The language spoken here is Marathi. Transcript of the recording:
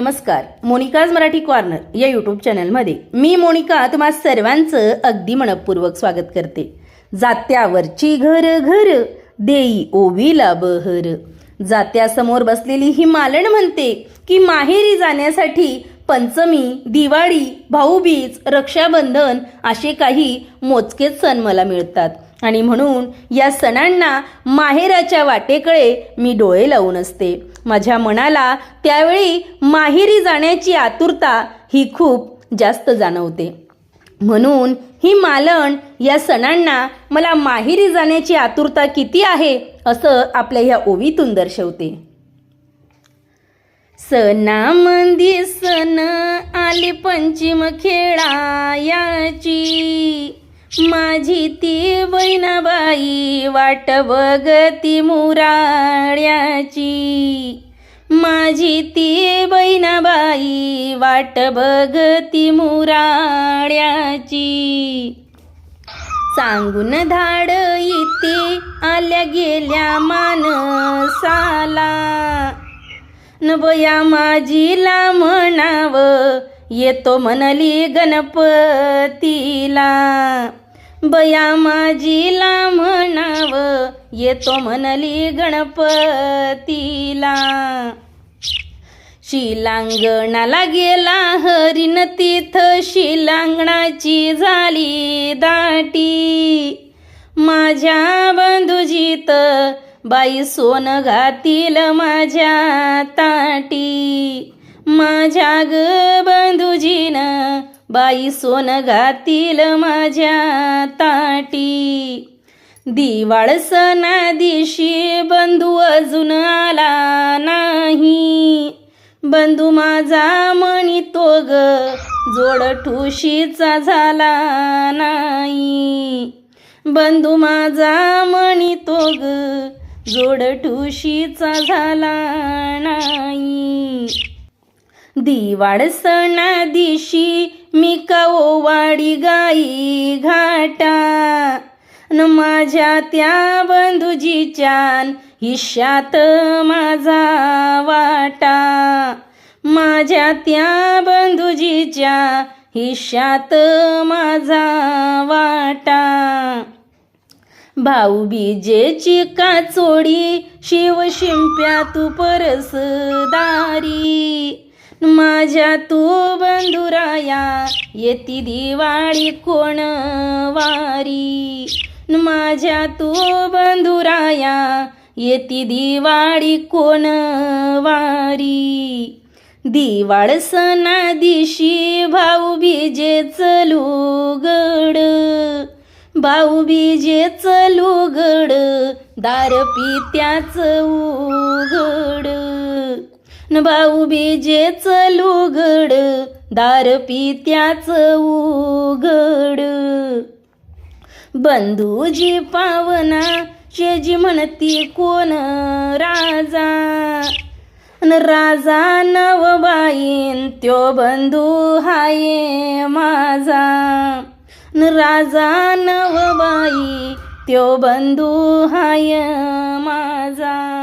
नमस्कार मोनिकाज मराठी कॉर्नर या यूट्यूब चॅनलमध्ये मी मोनिका तुम्हा सर्वांचं अगदी मनपूर्वक स्वागत करते. जात्यावरची घर घर देई ओवीला बहर जात्यासमोर बसलेली ही मालण म्हणते की माहेरी जाण्यासाठी पंचमी दिवाळी भाऊबीज रक्षाबंधन असे काही मोजकेच सण मला मिळतात. आणि म्हणून या सणांना माहेराच्या वाटेकडे मी डोळे लावून असते. माझ्या मनाला त्यावेळी माहेरी जाण्याची आतुरता ही खूप जास्त जाणवते. म्हणून ही मालण या सणांना मला माहेरी जाण्याची आतुरता किती आहे असं आपल्या ह्या ओवीतून दर्शवते. सणामंदी सण आली पंचिम खेळायाची. माझी ती बहिणाबाई वाट बघती मुराळ्याची. माझी ती बहिणाबाई वाट बघती मुराळ्याची. सांगून धाड इथे आल्या गेल्या मानसाला न बया माझीला म्हणावं येतो म्हणाली गणपतीला. बया माझीला म्हणाव येतो म्हणली गणपतीला. शिलांगणाला गेला हरिण तिथ शिलांगणाची झाली दाटी. माझ्या बंधुजीत बाई सोन घातील माझ्या ताटी. माझ्या ग बंधुजीन बाई सोन घातील माझ्या ताटी. दिवाळ सणा दिशी बंधू अजून आला नाही. बंधू माझा म्हणतो ग जोड ठुशीचा झाला नाही. बंधू माझा म्हणतो ग जोड ठुशीचा झाला नाही. दिवाड सणा दिशी मी का गाई घाटा. न माझ्या त्या बंधुजीच्यान हिश्यात माझा वाटा. माझ्या त्या बंधुजीच्या हिश्यात माझा वाटा. भाऊ बीजेची काचोडी शिव शिंप्या तू परसदारी. माझ्या तू बंधुराया येती दिवाळी कोण वारी? माझ्या तू बंधुराया येती दिवाळी कोण वारी? दिवाळ सणा दिशी भाऊ बीजेच लुगड भाऊ बीजेच लुगड दार पित्याच उघड. न भाऊ बीजेच लुगड दार पित्याच उघड. बंधूजी पावना शेजी म्हणती कोण राजा? न राजा नवबाईन त्यो बंधू हाये माझा. न राजा नवबाई त्यो बंधू हाय माझा.